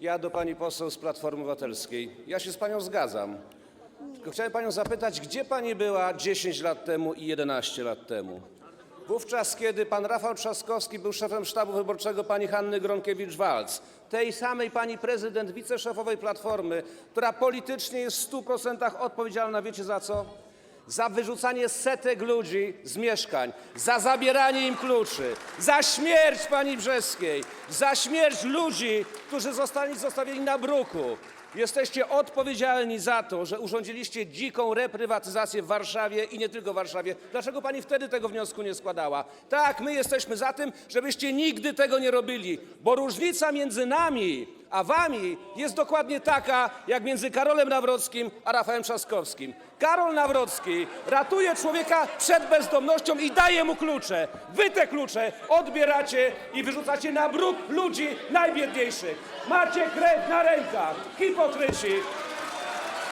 Ja do pani poseł z Platformy Obywatelskiej. Ja się z panią zgadzam. Tylko chciałem panią zapytać, gdzie pani była 10 lat temu i 11 lat temu? Wówczas, kiedy pan Rafał Trzaskowski był szefem sztabu wyborczego pani Hanny Gronkiewicz-Walc, tej samej pani prezydent, wiceszefowej Platformy, która politycznie jest w 100% odpowiedzialna, wiecie za co? Za wyrzucanie setek ludzi z mieszkań, za zabieranie im kluczy, za śmierć pani Brzeskiej, za śmierć ludzi, którzy zostali zostawieni na bruku. Jesteście odpowiedzialni za to, że urządziliście dziką reprywatyzację w Warszawie i nie tylko w Warszawie. Dlaczego pani wtedy tego wniosku nie składała? Tak, my jesteśmy za tym, żebyście nigdy tego nie robili, bo różnica między nami a wami jest dokładnie taka, jak między Karolem Nawrockim a Rafałem Trzaskowskim. Karol Nawrocki ratuje człowieka przed bezdomnością i daje mu klucze. Wy te klucze odbieracie i wyrzucacie na bruk ludzi najbiedniejszych. Macie krew na rękach, hipokryci.